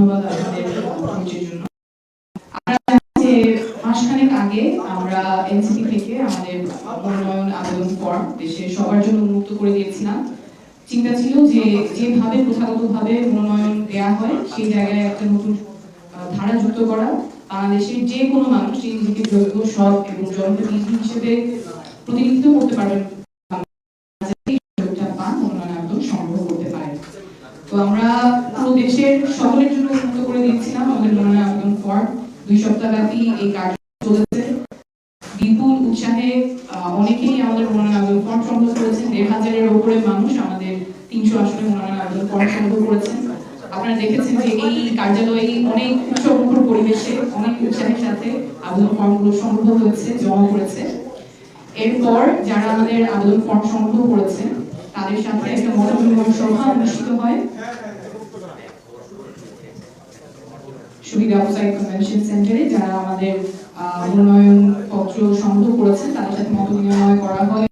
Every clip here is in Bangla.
ধন্যবাদ আপনাদের কমিটির মাসখানেক আগে আমরা এনসিপি থেকে আমাদের মনোনয়ন আবেদন ফর্ম দেশে সবার জন্য উন্মুক্ত করে দিয়েছিলাম। চিন্তা ছিল যে যেভাবে প্রথাগতভাবে মনোনয়ন দেয়া হয়, সেই জায়গায় একটা নতুন ধারা যুক্ত করা। বাংলাদেশের যে কোনো মানুষ নিজেকে যোগ্য, সৎ এবং জনপ্রতিনিধি হিসেবে প্রতিনিধিত্ব করতে পারবেন। তো আমরা পুরো দেশের সকলের জন্য উন্মুক্ত করে দিয়েছিলাম আমাদের মনোনয়ন আবেদন ফর্ম দুই সপ্তাহ ব্যাপী এই কার্য চলেছে বিপুল উৎসাহে অনেকেই আমাদের মনোনয়ন আবেদন ফর্ম সংগ্রহ করেছেন। দেড় হাজারের উপরে মানুষ আমাদের তিনশো আসনে মনোনয়ন আবেদন ফর্ম সংগ্রহ করেছেন। আপনারা দেখেছেন যে এই কার্যালয়ে অনেক উৎসবমুখর পরিবেশে, অনেক উৎসাহের সাথে আবেদন ফর্মগুলো সংগ্রহ হয়েছে, জমা করেছে এরপর যারা আমাদের আবেদন ফর্ম সংগ্রহ করেছে তাদের সাথে একটা মনোনয়ন সভা অনুষ্ঠিত হয়। সুবিধা অফসাইড কনভেনশন সেন্টারে যারা আমাদের আহ, মনোনয়ন পত্র সংগ্রহ করেছেন তাদের সাথে মত বিনিময় করা হয়।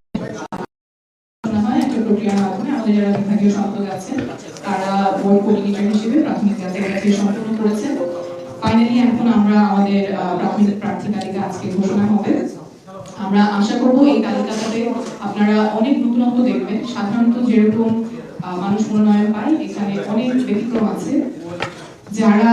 প্রাথমিক প্রার্থী আজকে ঘোষণা হবে। আমরা আশা করব এই আপনারা অনেক নতুনত্ব দেখবেন। সাধারণত যেরকম মানুষ মনোনয়ন পায় এখানে অনেক ব্যতিক্রম আছে। যারা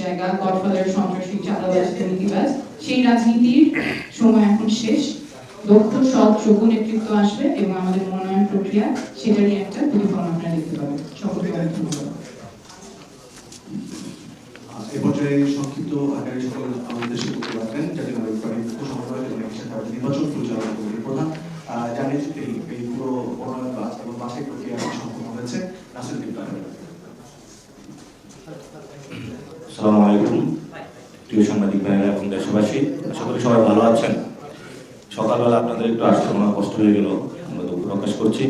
জায়গা গডফাদার সন্ত্রাসী চাঁদাবাজ দুর্নীতিবাজ সেই রাজনীতির সময় এখন শেষ। দক্ষ সৎ যোগ্য নেতৃত্ব আসবে এবং আমাদের মনোনয়ন প্রক্রিয়া সেটারই একটা প্রতিফলন আপনারা দেখতে পাবেন। সকলকে ধন্যবাদ। এ সংক্ষিপ্ত আকারে সকল আমাদের দেশে করতে পারবেন। এবং আমাদের নির্বাচন পরিচালনা প্রধান আহ, জানিয়ে যে এই পুরো মনোনয়ন বাস এবং বাছাই প্রক্রিয়া সম্পন্ন হয়েছে। আসসালামু আলাইকুম। প্রিয় সাংবাদিক ভাইরা এবং দেশবাসী, আশা করি সবাই ভালো আছেন। সকালবেলা আপনাদের একটু আসতে মনে কষ্ট হয়ে গেল, আমরা দুঃখ প্রকাশ করছি।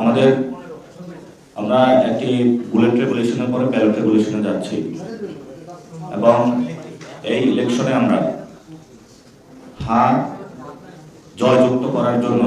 আমাদের, আমরা একটি বুলেট রেগুলেশনের পরে ব্যালট রেগুলেশনে যাচ্ছি। এবং এই ইলেকশনে আমরা হার জয়যুক্ত করার জন্য